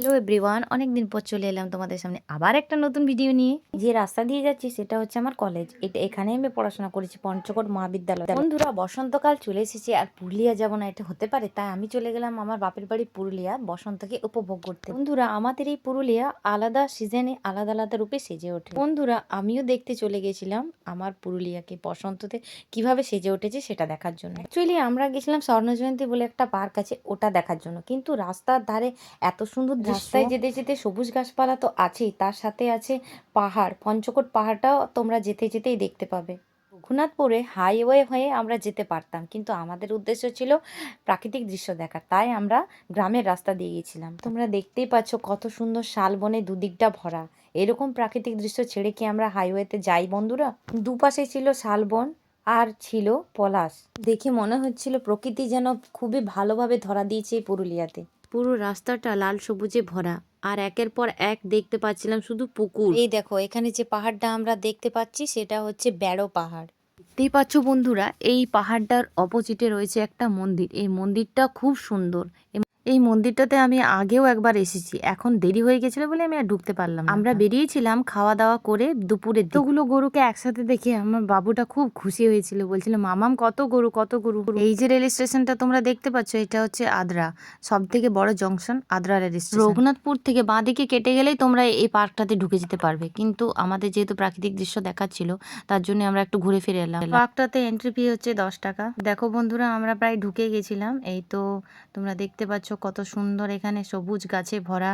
Hello everyone অনেক দিন পর চলে এলাম তোমাদের সামনে আবার একটা নতুন ভিডিও নিয়ে। যে রাস্তা দিয়ে যাচ্ছি, সেটা হচ্ছে আমার কলেজ এটা এখানে আমি পড়াশোনা করেছি পঞ্চকোট মহাবিদ্যালয়। বন্ধুরা, বসন্তকাল চলে এসেছে আর পুরুলিয়া যাব না, এটা হতে পারে। তাই আমি চলে গেলাম আমার বাপের বাড়ি পুরুলিয়া, বসন্তকে উপভোগ করতে। বন্ধুরা, আমাদের এই পুরুলিয়া আলাদা সিজনে আলাদা আলাদা রূপে সেজে ওঠে। বন্ধুরা, আমিও দেখতে চলে গেছিলাম আমার পুরুলিয়াকে, বসন্ততে কীভাবে সেজে উঠেছে সেটা দেখার জন্য। অ্যাকচুয়ালি আমরা গেছিলাম স্বর্ণজয়ন্তী বলে একটা পার্ক আছে, ওটা দেখার জন্য। কিন্তু রাস্তার ধারে এত সুন্দর রাস্তায় যেতে যেতে সবুজ গাছপালা তো আছেই তার সাথে আছে পাহাড়। পঞ্চকোট পাহাড়টাও তোমরা যেতে যেতেই দেখতে পাবে। রঘুনাথপুরে হাইওয়ে হয়ে আমরা যেতে পারতাম কিন্তু আমাদের উদ্দেশ্য ছিল প্রাকৃতিক দৃশ্য দেখার তাই আমরা গ্রামের রাস্তা দিয়ে গেছিলাম তোমরা দেখতেই পাচ্ছ কত সুন্দর শালবনে দুদিকটা ভরা। এরকম প্রাকৃতিক দৃশ্য ছেড়ে কি আমরা হাইওয়েতে যাই বন্ধুরা? দুপাশে ছিল শালবন আর ছিল পলাশ। দেখে মনে হচ্ছিল প্রকৃতি যেন খুবই ভালোভাবে ধরা দিয়েছে এই পুরুলিয়াতে। পুরো রাস্তাটা লাল সবুজে ভরা। আর একের পর এক দেখতে পাচ্ছিলাম শুধু পুকুর। এই দেখো এখানে যে পাহাড়টা আমরা দেখতে পাচ্ছি সেটা হচ্ছে বেড়ো পাহাড়। দেখতেই পাচ্ছ বন্ধুরা এই পাহাড়টার অপোজিটে রয়েছে একটা মন্দির। এই মন্দিরটা খুব সুন্দর। এই মন্দিরটাতে আমি আগেও একবার এসেছি। এখন দেরি হয়ে গেছিল বলে আমি আর ঢুকতে পারলাম আমরা বেরিয়েছিলাম খাওয়া দাওয়া করে দুপুরে দুগুলো গরুকে একসাথে দেখে আমার বাবুটা খুব খুশি হয়েছিল। বলছিল মামাম কত গরু কত গরু? এই যে রেল স্টেশনটা তোমরা দেখতে পাচ্ছ এটা হচ্ছে আদ্রা। সব থেকে বড় junction Adra rail station. Raghunathpur থেকে বাঁ দিকে কেটে গেলেই তোমরা এই পার্কটাতে ঢুকে যেতে পারবে। কিন্তু আমাদের যেহেতু প্রাকৃতিক দৃশ্য দেখাচ্ছিল তার জন্য আমরা একটু ঘুরে ফিরে এলাম। পার্কটাতে এন্ট্রি ফি হচ্ছে দশ টাকা। দেখো বন্ধুরা আমরা প্রায় ঢুকে গেছিলাম। এই তো তোমরা দেখতে পাচ্ছ কত সুন্দর এখানে সবুজ গাছে ভরা।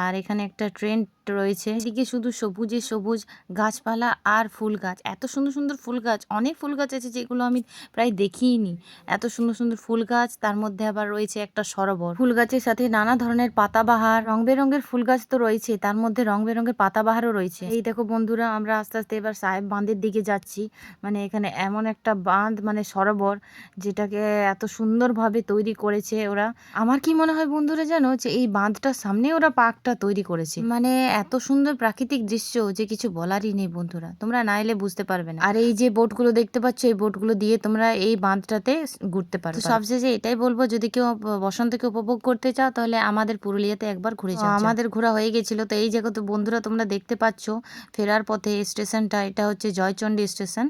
আর এখানে একটা ট্রেন রয়েছে। এদিকে শুধু সবুজে সবুজ গাছপালা আর ফুল গাছ। এত সুন্দর সুন্দর ফুল গাছ, অনেক ফুল গাছ আছে যেগুলো আমি প্রায় দেখিনি। এত সুন্দর সুন্দর ফুল গাছ, তার মধ্যে আবার রয়েছে একটা সরোবর। ফুল গাছের সাথে নানা ধরনের পাতাবাহার রং বেরঙের ফুল গাছ তো রয়েছে, তার মধ্যে রং বেরঙের পাতাবাহারও রয়েছে। এই দেখো বন্ধুরা, আমরা আস্তে আস্তে এবার সাহেব বাঁধের দিকে যাচ্ছি। মানে এখানে এমন একটা বাঁধ মানে সরোবর, যেটাকে এত সুন্দরভাবে তৈরি করেছে ওরা। আমার কি মনে হয় বন্ধুরা জানো যে এই বাঁধটার সামনে ওরা পার্কটা তৈরি করেছে? মানে এত সুন্দর প্রাকৃতিক দৃশ্য যে কিছু বলারই নেই বন্ধুরা। তোমরা না এলে বুঝতে পারবে না। আর এই যে বোটগুলো দেখতে পাচ্ছ এই বোটগুলো দিয়ে তোমরা এই বাঁধটাতে ঘুরতে পারো সবশেষে এটাই বলব যদি কেউ বসন্তকে উপভোগ করতে চাও তাহলে আমাদের পুরুলিয়াতে একবার ঘুরে যাও। আমাদের ঘোরা হয়ে গেছিল তো এই জায়গা তো বন্ধুরা তোমরা দেখতে পাচ্ছ ফেরার পথে স্টেশনটা এটা হচ্ছে জয়চণ্ডী স্টেশন।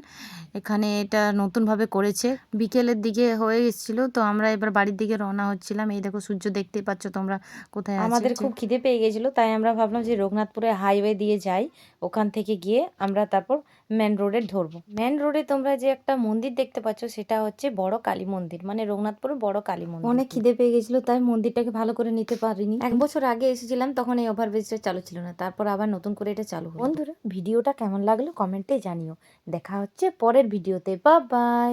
এখানে এটা নতুনভাবে করেছে। বিকেলের দিকে হয়ে এসেছিল তো আমরা এবার বাড়ির দিকে রওনা হচ্ছিলাম। এই দেখো সূর্য দেখতেই পাচ্ছ তোমরা কোথায় আমাদের খুব খিদে পেয়ে গেছিল তাই আমরা ভাবলাম যে রঘুনাথপুরে হাইওয়ে দিয়ে যাই ওখান থেকে গিয়ে আমরা তারপর মেন রোডে ধরবো। মেন রোডে তোমরা যে একটা মন্দির দেখতে পাচ্ছ সেটা হচ্ছে বড় কালী মন্দির মানে রঘুনাথপুরে বড় কালী মন্দির। অনেক খিদে পেয়ে গেছিল তাই মন্দিরটাকে ভালো করে নিতে পারিনি। এক বছর আগে এসেছিলাম তখন এই ওভারব্রিজটা চালু ছিল না তারপর আবার নতুন করে এটা চালু বন্ধুরা ভিডিওটা কেমন লাগল কমেন্টে জানিও। দেখা হচ্ছে পরের ভিডিওতে বা বাই